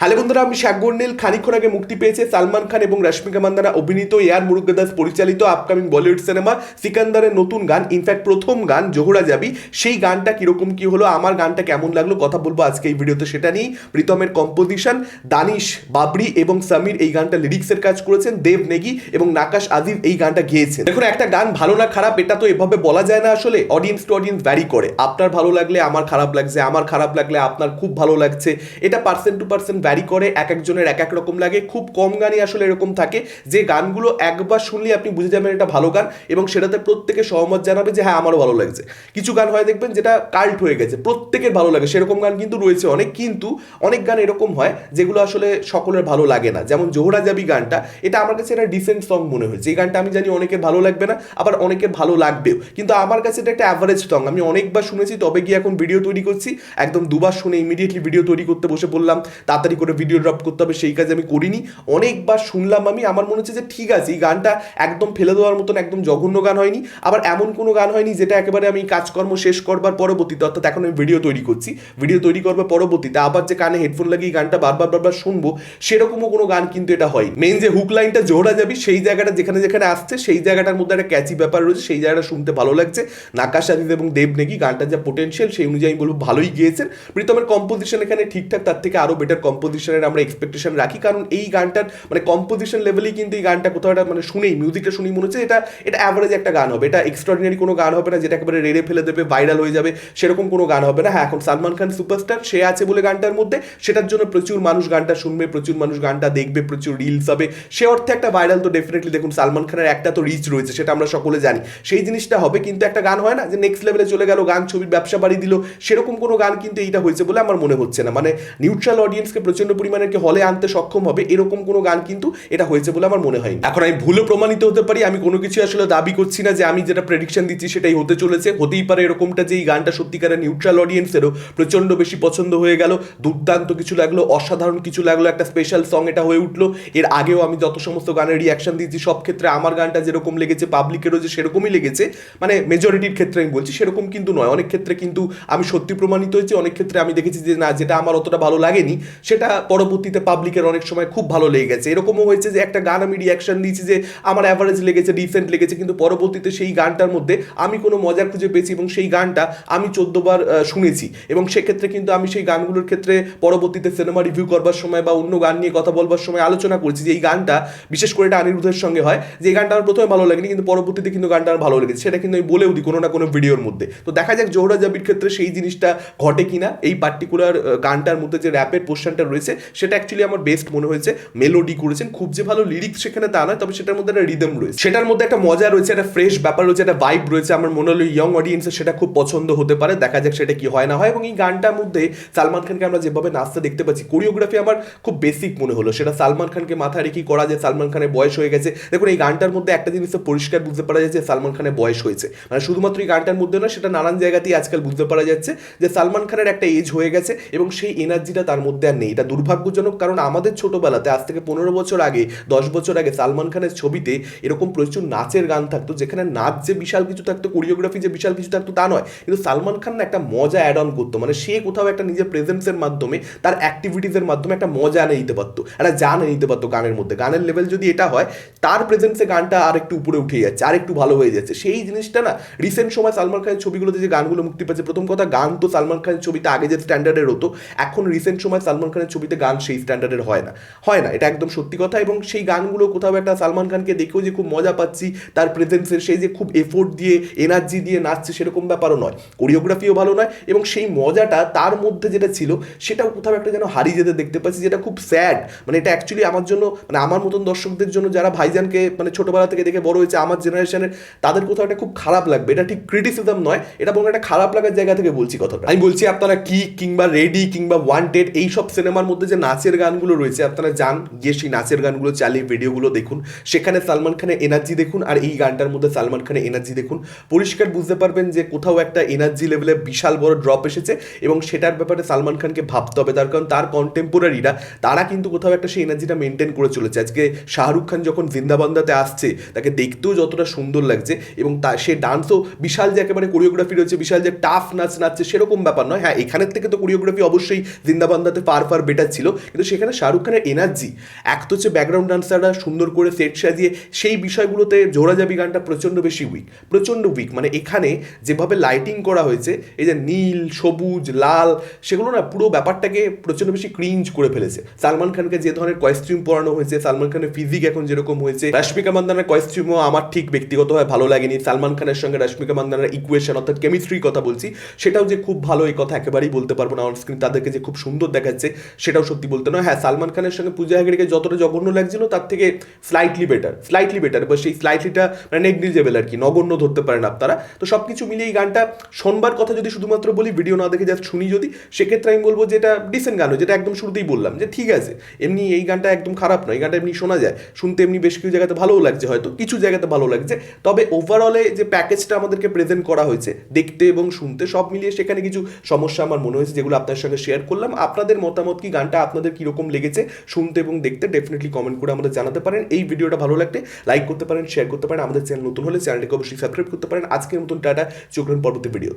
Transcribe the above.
Hello বন্ধুরা, আমি শাকগর্নীল খানিক্ষণ আগে মুক্তি পেয়েছে সালমান খান এবং রশ্মিকা মান্দানা, অভিনীত এয়ার মুরুগদাস পরিচালিত আপকামিং বলিউড সিনেমা সিকান্দারের নতুন গান ইনফ্যাক্ট প্রথম গান, জোহরা যাবি। সেই গানটা কীরকম কি হলো, আমার গানটা কেমন লাগল, কথা বলব আজকে এই ভিডিওতে, সেটা নিয়েই প্রীতমের কম্পোজিশন দানিশ বাবরি এবং সামির এই গানটা লিরিক্সের কাজ করেছেন, দেব নেগি এবং নাকাশ আজিজ এই গানটা গেয়েছেন। দেখুন, একটা গান ভালো না খারাপ, এটা তো এভাবে বলা যায় না আসলে অডিয়েন্স টু অডিয়েন্স ভ্যারি করে। আপনার ভালো লাগলে, আমার খারাপ লাগছে, আমার খারাপ লাগলে, আপনার খুব ভালো লাগছে, এটা পার্সেন্ট টু পার্সেন্ট ভ্যারি করে এক একজনের এক এক রকম লাগে। খুব কম গানই আসলে এরকম থাকে। যে গানগুলো একবার শুনলে আপনি বুঝে যাবেন এটা ভালো গান এবং সেটাতে প্রত্যেকে সহমত জানাবে যে হ্যাঁ আমারও ভালো লাগছে। কিছু গান হয় দেখবেন যেটা কাল্ট হয়ে গেছে, প্রত্যেকের ভালো লাগে। সেরকম গান কিন্তু রয়েছে অনেক, কিন্তু অনেক গান এরকম হয় যেগুলো আসলে সকলের ভালো লাগে না। যেমন জোহরা যাবি গানটা, এটা আমার কাছে একটা ডিসেন্ট সং মনে হয়েছে। এই গানটা আমি জানি অনেকের ভালো লাগবে না, আবার অনেকের ভালো লাগবেও। কিন্তু আমার কাছে এটা একটা অ্যাভারেজ সং আমি অনেকবার শুনেছি, তবে গিয়ে এখন ভিডিও তৈরি করছি। একদম দুবার শুনে ইমিডিয়েটলি ভিডিও তৈরি করতে বসে পড়লাম। তাড়াতাড়ি করে ভিডিও ড্রপ করতে হবে, সেই কাজ আমি করিনি। অনেকবার শুনলাম আমি, আমার মনে হচ্ছে যে ঠিক আছে, এই গানটা একদম ফেলে দেওয়ার মতন একদম জঘন্য গান হয়নি। আবার এমন কোনো গান হয়নি যেটা একেবারে আমি কাজকর্ম শেষ করবার পরবর্তীতে, অর্থাৎ এখন আমি ভিডিও তৈরি করছি। ভিডিও তৈরি করবার পরবর্তীতে আবার যে কানে হেডফোন লাগিয়ে গানটা বারবার বারবার শুনব, সেরকমও কোনো গান কিন্তু এটা হয় মেন যে হুক লাইনটা জোড়া যাবি, সেই জায়গাটা যেখানে যেখানে আসছে, সেই জায়গাটার মধ্যে একটা ক্যাচি ব্যাপার রয়েছে, সেই জায়গাটা শুনতে ভালো লাগছে। নাকাশ আদিত এবং দেব নেগি, গানটার যা পোটেনশিয়াল সেই অনুযায়ী বলব ভালোই গিয়েছেন। প্রীতমের কম্পোজিশন এখানে ঠিকঠাক, তার থেকে আরও বেটার কম্পোজিশনের আমরা এক্সপেকটেশন রাখি। কারণ এই গানটার মানে কম্পোজিশন লেভেলেই কিন্তু এই গানটা কোথাও একটা মানে শুনেই মিউজিকটা শুনেই মনে হচ্ছে এটা এটা অ্যাভারেজ একটা গান হবে। এটা এক্সট্রাঅর্ডিনারি কোনো গান হবে না যেটা একেবারে রেড়ে ফেলে দেবে ভাইরাল হয়ে যাবে, সেরকম কোনো গান হবে না। হ্যাঁ এখন সালমান খান সুপারস্টার সে আছে বলে গানটার মধ্যে। সেটার জন্য প্রচুর মানুষ গানটা শুনবে, প্রচুর মানুষ গানটা দেখবে, প্রচুর রিলস হবে। সে অর্থে একটা ভাইরাল তো ডেফিনেটলি দেখুন, সালমান খানের একটা তো রিচ রয়েছে, সেটা আমরা সকলে জানি। সেই জিনিসটা হবে, কিন্তু একটা গান হয় না যে নেক্সট লেভেলে চলে গেল, গান, ছবির ব্যবসা বাড়ি দিল, সেরকম কোনো গান কিন্তু এইটা হয়েছে বলে আমার মনে হচ্ছে না। মানে নিউট্রাল অডিয়েন্সকে প্রচণ্ড পরিমাণে হলে আনতে সক্ষম হবে, এরকম কোনো গান কিন্তু এটা হয়েছে বলে আমার মনে হয় এখন আমি ভুলও প্রমাণিত হতে পারি, আমি কোনো কিছু আসলে দাবি করছি না যে আমি যেটা প্রেডিকশন দিচ্ছি সেটাই হতে চলেছে। হতেই পারে এরকমটা যে এই গানটা সত্যিকারের নিউট্রাল অডিয়েন্সেরও প্রচণ্ড বেশি পছন্দ হয়ে গেল, দুর্দান্ত কিছু লাগল, অসাধারণ কিছু লাগল, একটা স্পেশাল সং এটা হয়ে উঠল। এর আগেও আমি যত সমস্ত গানের রিয়াকশন দিয়েছি, সব ক্ষেত্রে আমার গানটা যেরকম লেগেছে পাবলিকেরও যে সেরকমই লেগেছে মানে মেজরিটির ক্ষেত্রে আমি বলছি, সেরকম কিন্তু নয়। অনেক ক্ষেত্রে কিন্তু আমি সত্যি প্রমাণিত হয়েছি, অনেক ক্ষেত্রে আমি দেখেছি যে না, যেটা আমার অতটা ভালো লাগেনি, সেটা পরবর্তীতে পাবলিকের অনেক সময় খুব ভালো লেগে গেছে এরকমও হয়েছে যে একটা গান আমি রিয়াকশন দিয়েছি যে আমার অ্যাভারেজ লেগেছে ডিসেন্ট লেগেছে, কিন্তু পরবর্তীতে সেই গানটার মধ্যে আমি কোনো মজা খুঁজে পেয়েছি এবং সেই গানটা আমি চোদ্দবার শুনেছি। এবং সেক্ষেত্রে কিন্তু আমি সেই গানগুলোর ক্ষেত্রে পরবর্তীতে সিনেমা রিভিউ করবার সময় বা অন্য গান নিয়ে কথা বলবার সময় আলোচনা করছি যে এই গানটা, বিশেষ করে এটা অনিরুদ্ধের সঙ্গে হয়, যে এই গানটা আমার প্রথমে ভালো লাগেনি, কিন্তু পরবর্তীতে কিন্তু গানটা আমার ভালো লেগেছে। সেটা কিন্তু আমি বলেও দিই কোনো না কোনো ভিডিওর মধ্যে। তো দেখা যাক জোহরা জাবির ক্ষেত্রে সেই জিনিসটা ঘটে কিনা। এই পার্টিকুলার গানটার মধ্যে যে র্যাপের পোর্শনটা রয়েছে সেটা অ্যাকচুয়ালি আমার বেস্ট মনে হয়েছে। মেলোডি করেছেন, খুব যে ভালো লিরিক্স সেখানে তা নয়, তবে সেটার মধ্যে একটা রিদম রয়েছে। সেটার মধ্যে একটা মজা রয়েছে, একটা ফ্রেশ ব্যাপার রয়েছে, একটা ভাইব রয়েছে। আমার মনে হলো ইয়ং অডিয়েন্সের সেটা খুব পছন্দ হতে পারে। দেখা যাক সেটা কি হয় না হয়। এবং এই গানটার মধ্যে সালমান খানকে আমরা যেভাবে নাচতে দেখতে পাচ্ছি কোরিওগ্রাফি আমার খুব বেসিক মনে হলো। সেটা সালমান খানকে মাথায় রেখেই করা যায় সালমান খানের বয়স হয়ে গেছে। দেখুন, এই গানটার মধ্যে একটা জিনিস পরিষ্কার বুঝতে পারা যাচ্ছে সালমান খানের বয়স হয়েছে। মানে শুধুমাত্র এই গানটার মধ্যে না সেটা নানান জায়গাতেই আজকাল বুঝতে পারা যাচ্ছে যে সালমান খানের একটা এজ হয়ে গেছে এবং সেই এনার্জিটা তার মধ্যে আর নেই। এটা দুর্ভাগ্যজনক কারণ আমাদের ছোটবেলাতে, আজ থেকে পনেরো বছর আগে, দশ বছর আগে সালমান খানের ছবিতে এরকম প্রচুর নাচের গান থাকতো, যেখানে নাচ যে বিশাল কিছু থাকতো কোরিওগ্রাফি যে বিশাল কিছু থাকতো তা নয়, কিন্তু সালমান খান একটা মজা অ্যাড অন করতো। মানে সে কোথাও একটা নিজের প্রেজেন্সের মাধ্যমে, তার অ্যাক্টিভিটিসের মাধ্যমে একটা মজা এনে নিতে পারতো, একটা জান এনে নিতে পারতো গানের মধ্যে। গানের লেভেল যদি এটা হয়, তার প্রেজেন্সে গানটা আর একটু উপরে উঠে যাচ্ছে, আর একটু ভালো হয়ে যাচ্ছে। সেই জিনিসটা না রিসেন্ট সময় সালমান খানের ছবিগুলোতে যে গানগুলো মুক্তি পাচ্ছে প্রথম কথা, গান তো সালমান খানের ছবিতে আগে যে স্ট্যান্ডার্ডের হতো, এখন রিসেন্ট সময় সালমান খানের ছবিতে গান সেই স্ট্যান্ডার্ডের হয় না। হয় না, এটা একদম সত্যি কথা এবং সেই গানগুলো কোথাও একটা সালমান খানকে দেখেও যে খুব মজা পাচ্ছি, তার প্রেজেন্সের সেই যে খুব এফোর্ট দিয়ে এনার্জি দিয়ে নাচছে সেরকম ব্যাপারও নয়। কোরিওগ্রাফিও ভালো নয় এবং সেই মজাটা তার মধ্যে যেটা ছিল, সেটাও কোথাও একটা যেন হারিয়ে যেতে দেখতে পাচ্ছি, যেটা খুব স্যাড মানে এটা অ্যাকচুয়ালি আমার জন্য মানে আমার মতন দর্শকদের জন্য যারা ভাইজানকে মানে ছোটোবেলা থেকে দেখে বড় হয়েছে, আমার জেনারেশনের তাদের কোথাও একটা খুব খারাপ লাগবে। এটা ঠিক ক্রিটিসিজম নয়, এটা বরং একটা খারাপ লাগার জায়গা থেকে বলছি কথাটা। আমি বলছি আপনারা কি কিংবা রেডি কিংবা ওয়ান্টেড এই সব সিনেমার মধ্যে যে নাচের গানগুলো রয়েছে, আপনারা যান, গিয়ে সেই নাচের গানগুলো চালিয়ে ভিডিওগুলো দেখুন। সেখানে সালমান খানের এনার্জি দেখুন আর এই গানটার মধ্যে সালমান খানের এনার্জি দেখুন। পরিষ্কার বুঝতে পারবেন যে কোথাও একটা এনার্জি লেভেলে বিশাল বড় ড্রপ এসেছে এবং সেটার ব্যাপারে সালমান খানকে ভাবতে হবে। তার কারণ তার কন্টেম্পোরারিরা তারা কিন্তু কোথাও একটা সেই এনার্জিটা মেনটেন করে চলেছে। আজকে শাহরুখ খান যখন জিন্দাবান্দাতে আসছে, তাকে দেখতেও যতটা সুন্দর লাগছে এবং তা, সে ডান্সও বিশাল যে একেবারে কোরিওগ্রাফি রয়েছে, বিশাল যে টাফ নাচ নাচছে, সেরকম ব্যাপার নয়। হ্যাঁ এখানের থেকে তো কোরিওগ্রাফি অবশ্যই জিন্দাবান্দাতে পার পার বেটার ছিল। কিন্তু সেখানে শাহরুখ খানের এনার্জি এক তো হচ্ছে ব্যাকগ্রাউন্ড ডান্সাররা সুন্দর করে সেট সাজিয়ে, সেই বিষয়গুলোতে জোড়া যাবি গানটা প্রচণ্ড বেশি উইক প্রচণ্ড উইক মানে এখানে যেভাবে লাইটিং করা হয়েছে, এই যে নীল, সবুজ, লাল, সেগুলো না পুরো ব্যাপারটাকে প্রচণ্ড বেশি ক্রিঞ্জ করে ফেলেছে। সালমান খানকে যে ধরনের কস্টিউম পরানো হয়েছে, সালমান খানের ফিজিক এখন যেরকম হয়েছে, রশ্মিকা মান্দানার কস্টিউমও আমার ঠিক ব্যক্তিগতভাবে ভালো লাগেনি। সালমান খানের সঙ্গে রশ্মিকা মান্দানার ইকুয়েশন অর্থাৎ কেমিস্ট্রির কথা বলছি, সেটাও যে খুব ভালো এই কথা একেবারেই বলতে পারব না অন স্ক্রিন তাদেরকে যে খুব সুন্দর দেখাচ্ছে সেটাও সত্যি বলতে নয়। হ্যাঁ সালমান খানের সঙ্গে পূজা হেগড়েকে যতটা জঘন্য লাগছিল, তার থেকে স্লাইটলি বেটার স্লাইটলি বেটার বা সেই স্লাইটলিটা মানে নেগলিজেবল আর কি, নগণ্য ধরতে পারেন আপনারা। তো সব কিছু মিলিয়ে এই গানটা শোনবার কথা যদি শুধুমাত্র বলি ভিডিও না দেখে জাস্ট শুনি যদি, সেক্ষেত্রে আমি বলব যে এটা ডিসেন্ট গান যেটা একদম শুরুতেই বললাম যে ঠিক আছে, এমনি এই গানটা একদম খারাপ নয়, এই গানটা এমনি শোনা যায়। শুনতে এমনি বেশ কিছু জায়গাতে ভালোও লাগছে হয়তো, কিছু জায়গাতে ভালো লাগছে, তবে ওভারঅলে যে প্যাকেজটা আমাদেরকে প্রেজেন্ট করা হয়েছে, দেখতে এবং শুনতে সব মিলিয়ে সেখানে কিছু সমস্যা আমার মনে হয়েছে যেগুলো আপনার সঙ্গে শেয়ার করলাম। আপনাদের মতামত কি গানটা আপনাদের কীরকম লেগেছে শুনতে এবং দেখতে ডেফিনেটলি কমেন্ট করে আমাদের জানাতে পারেন। এই ভিডিওটা ভালো লাগলে লাইক করতে পারেন শেয়ার করতে পারেন। আমাদের চ্যানেল নতুন হলে চ্যানেলটিকে অবশ্যই সাবস্ক্রাইব করতে পারেন। আজকের মতন টাটা, চোখ পরবর্তী ভিডিও